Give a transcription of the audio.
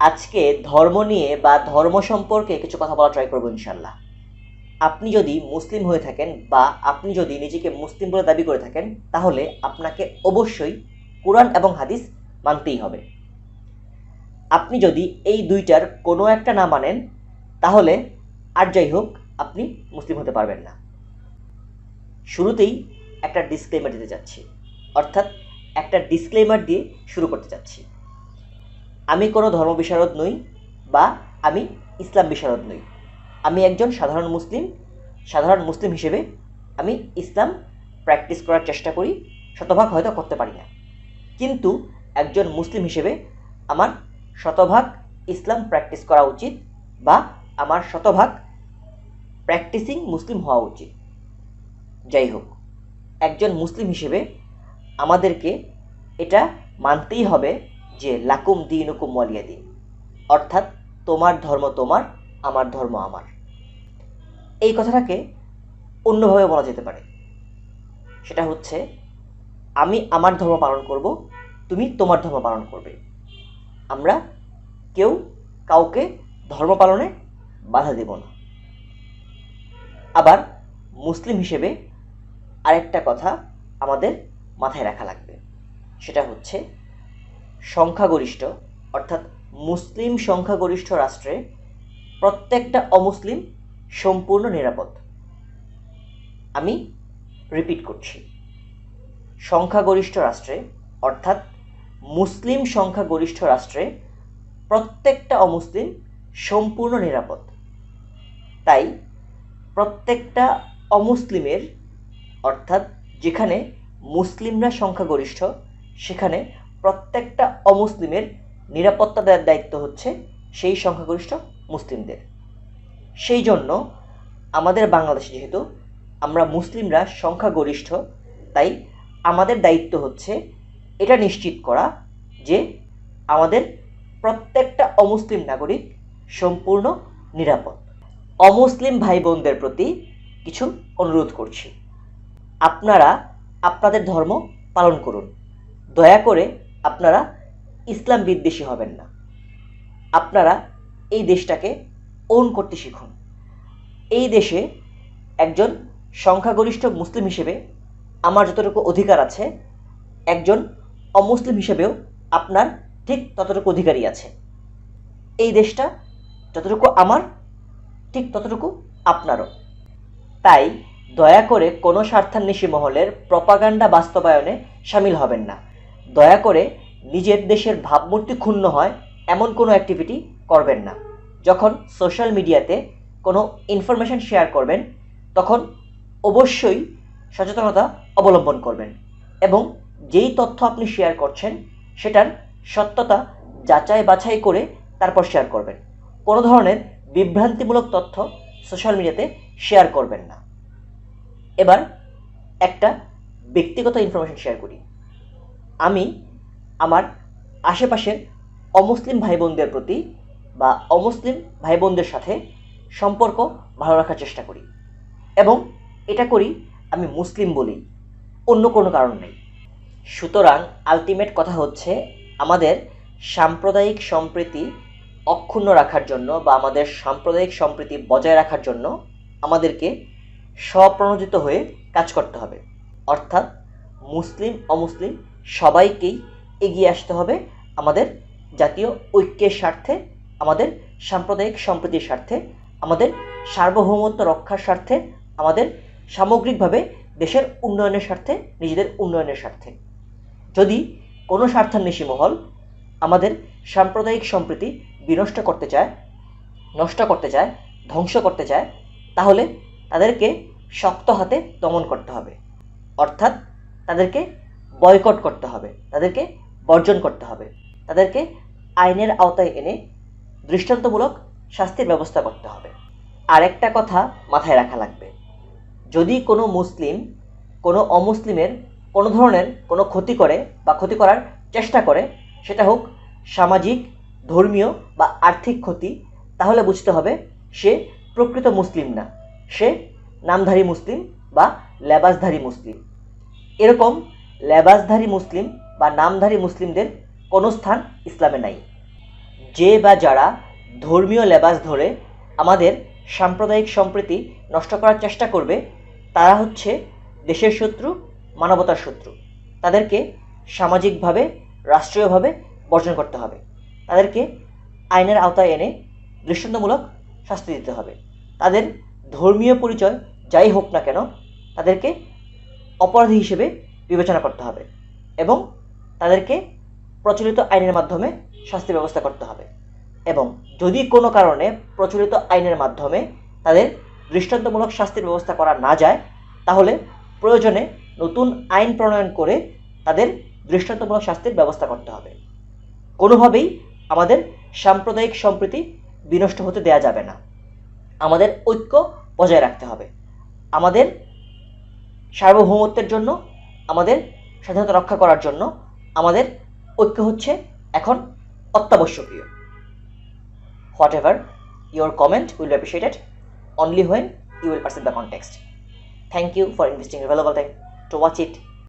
আজকে ধর্ম নিয়ে বা ধর্ম সম্পর্কে কিছু কথা বলা ট্রাই করব ইনশাল্লাহ আপনি যদি মুসলিম হয়ে থাকেন বা আপনি যদি নিজেকে মুসলিম বলে দাবি করে থাকেন, তাহলে আপনাকে অবশ্যই কোরআন এবং হাদিস মানতেই হবে। আপনি যদি এই দুইটার কোনো একটা না মানেন, তাহলে আর যাই হোক, আপনি মুসলিম হতে পারবেন না। শুরুতেই একটা ডিসক্লেমার দিতে যাচ্ছি অর্থাৎ একটা ডিসক্লেমার দিয়ে শুরু করতে চাচ্ছি। আমি কোনো ধর্ম বিশারদ নই বা আমি ইসলাম বিশারদ নই। আমি একজন সাধারণ মুসলিম। সাধারণ মুসলিম হিসেবে আমি ইসলাম প্র্যাকটিস করার চেষ্টা করি, শতভাগ হয়তো করতে পারি না। কিন্তু একজন মুসলিম হিসেবে আমার শতভাগ ইসলাম প্র্যাকটিস করা উচিত বা আমার শতভাগ প্র্যাকটিসিং মুসলিম হওয়া উচিত। যাই হোক, একজন মুসলিম হিসেবে আমাদেরকে এটা মানতেই হবে যে লাকুম দিন হুকুম ওয়ালিয়া দিন। অর্থাৎ তোমার ধর্ম তোমার, আমার ধর্ম আমার। এই কথাটাকে অন্যভাবে বলা যেতে পারে। সেটা হচ্ছে, আমি আমার ধর্ম পালন করব, তুমি তোমার ধর্ম পালন করবে। আমরা কেউ কাউকে ধর্ম পালনে বাধা দেব না। আবার মুসলিম হিসেবে আরেকটা কথা আমাদের মাথায় রাখা লাগবে। সেটা হচ্ছে সংখ্যাগরিষ্ঠ, অর্থাৎ মুসলিম সংখ্যাগরিষ্ঠ রাষ্ট্রে প্রত্যেকটা অমুসলিম সম্পূর্ণ নিরাপদ। আমি রিপিট করছি। সংখ্যাগরিষ্ঠ রাষ্ট্রে, অর্থাৎ মুসলিম সংখ্যাগরিষ্ঠ রাষ্ট্রে প্রত্যেকটা অমুসলিম সম্পূর্ণ নিরাপদ। তাই প্রত্যেকটা অমুসলিমের, অর্থাৎ যেখানে মুসলিমরা সংখ্যাগরিষ্ঠ, সেখানে প্রত্যেকটা অমুসলিমের নিরাপত্তা দেওয়ার দায়িত্ব হচ্ছে সেই সংখ্যাগরিষ্ঠ মুসলিমদের। সেই জন্য আমাদের বাংলাদেশে যেহেতু আমরা মুসলিমরা সংখ্যাগরিষ্ঠ, তাই আমাদের দায়িত্ব হচ্ছে এটা নিশ্চিত করা যে আমাদের প্রত্যেকটা অমুসলিম নাগরিক সম্পূর্ণ নিরাপদ। অমুসলিম ভাই বোনদের প্রতি কিছু অনুরোধ করছি। আপনারা আপনাদের ধর্ম পালন করুন। দয়া করে আপনারা ইসলাম বিদ্বেষী হবেন না। আপনারা এই দেশটাকে ওন করতে শিখুন। এই দেশে একজন সংখ্যাগরিষ্ঠ মুসলিম হিসেবে আমার যতটুকু অধিকার আছে, একজন অমুসলিম হিসেবেও আপনার ঠিক ততটুকু অধিকারই আছে। এই দেশটা যতটুকু আমার, ঠিক ততটুকু আপনারও। তাই দয়া করে কোনো স্বার্থান্বেষী মহলের প্রপাগান্ডা বাস্তবায়নে সামিল হবেন না। দয়া করে নিজের দেশের ভাবমূর্তি ক্ষুণ্ণ হয়, এমন কোনো অ্যাক্টিভিটি করবেন না। যখন সোশ্যাল মিডিয়াতে কোনো ইনফরমেশন শেয়ার করবেন, তখন অবশ্যই সচেতনতা অবলম্বন করবেন এবং যেই তথ্য আপনি শেয়ার করছেন, সেটার সত্যতা যাচাই বাছাই করে তারপর শেয়ার করবেন। কোনো ধরনের বিভ্রান্তিমূলক তথ্য সোশ্যাল মিডিয়াতে শেয়ার করবেন না। এবার একটা ব্যক্তিগত ইনফরমেশন শেয়ার করি। আমি আমার আশেপাশের অমুসলিম ভাই বোনদের প্রতি বা অমুসলিম ভাই বোনদের সাথে সম্পর্ক ভালো রাখার চেষ্টা করি। এবং এটা করি আমি মুসলিম বলি অন্য কোনো কারণ নেই। সুতরাং আলটিমেট কথা হচ্ছে আমাদের সাম্প্রদায়িক সম্প্রীতি অক্ষুণ্ণ রাখার জন্য বা আমাদের সাম্প্রদায়িক সম্প্রীতি বজায় রাখার জন্য আমাদেরকে স্বপ্রণোদিত হয়ে কাজ করতে হবে। অর্থাৎ মুসলিম, অমুসলিম সবাইকেই এগিয়ে আসতে হবে আমাদের জাতীয় ঐক্যের স্বার্থে, আমাদের সাম্প্রদায়িক সম্প্রীতির স্বার্থে, আমাদের সার্বভৌমত্ব রক্ষার স্বার্থে, আমাদের সামগ্রিকভাবে দেশের উন্নয়নের স্বার্থে, নিজেদের উন্নয়নের স্বার্থে। যদি কোনো স্বার্থান্বেষী মহল আমাদের সাম্প্রদায়িক সম্প্রীতি বিনষ্ট করতে চায়, নষ্ট করতে চায়, ধ্বংস করতে চায়, তাহলে তাদেরকে শক্ত হাতে দমন করতে হবে। অর্থাৎ তাদেরকে বয়কট করতে হবে। তাদেরকে বর্জন করতে হবে। তাদেরকে আইনের আওতায় এনে দৃষ্টান্তমূলক শাস্তির ব্যবস্থা করতে হবে। আরেকটা কথা মাথায় রাখা লাগবে। যদি কোনো মুসলিম কোনো অমুসলিমের কোনো ধরনের কোনো ক্ষতি করে বা ক্ষতি করার চেষ্টা করে, সেটা হোক সামাজিক, ধর্মীয় বা আর্থিক ক্ষতি, তাহলে বুঝতে হবে সে প্রকৃত মুসলিম না। সে নামধারী মুসলিম বা লেবাসধারী মুসলিম। এরকম লেবাসধারী মুসলিম বা নামধারী মুসলিমদের কোনো স্থান ইসলামে নাই। যে বা যারা ধর্মীয় লেবাস ধরে আমাদের সাম্প্রদায়িক সম্প্রীতি নষ্ট করার চেষ্টা করবে, তারা হচ্ছে দেশের শত্রু, মানবতার শত্রু। তাদেরকে সামাজিকভাবে, রাষ্ট্রীয়ভাবে বর্জন করতে হবে। তাদেরকে আইনের আওতায় এনে দৃষ্টান্তমূলক শাস্তি দিতে হবে। তাদের ধর্মীয় পরিচয় যাই হোক না কেন, তাদেরকে অপরাধী হিসেবে বিবেচনা করতে হবে এবং তাদেরকে প্রচলিত আইনের মাধ্যমে শাস্তির ব্যবস্থা করতে হবে এবং যদি কোনো কারণে প্রচলিত আইনের মাধ্যমে তাদের দৃষ্টান্তমূলক শাস্তির ব্যবস্থা করা না যায়, তাহলে প্রয়োজনে নতুন আইন প্রণয়ন করে তাদের দৃষ্টান্তমূলক শাস্তির ব্যবস্থা করতে হবে। কোনোভাবেই আমাদের সাম্প্রদায়িক সম্প্রীতি বিনষ্ট হতে দেয়া যাবে না। আমাদের ঐক্য বজায় রাখতে হবে। আমাদের সার্বভৌমত্বের জন্য আমাদের স্বাধীনতা রক্ষা করার জন্য আমাদের ঐক্য হচ্ছে এখন অত্যাবশ্যকীয়। Whatever your comment will appreciated only when you will percent the context thank you for investing your time to watch it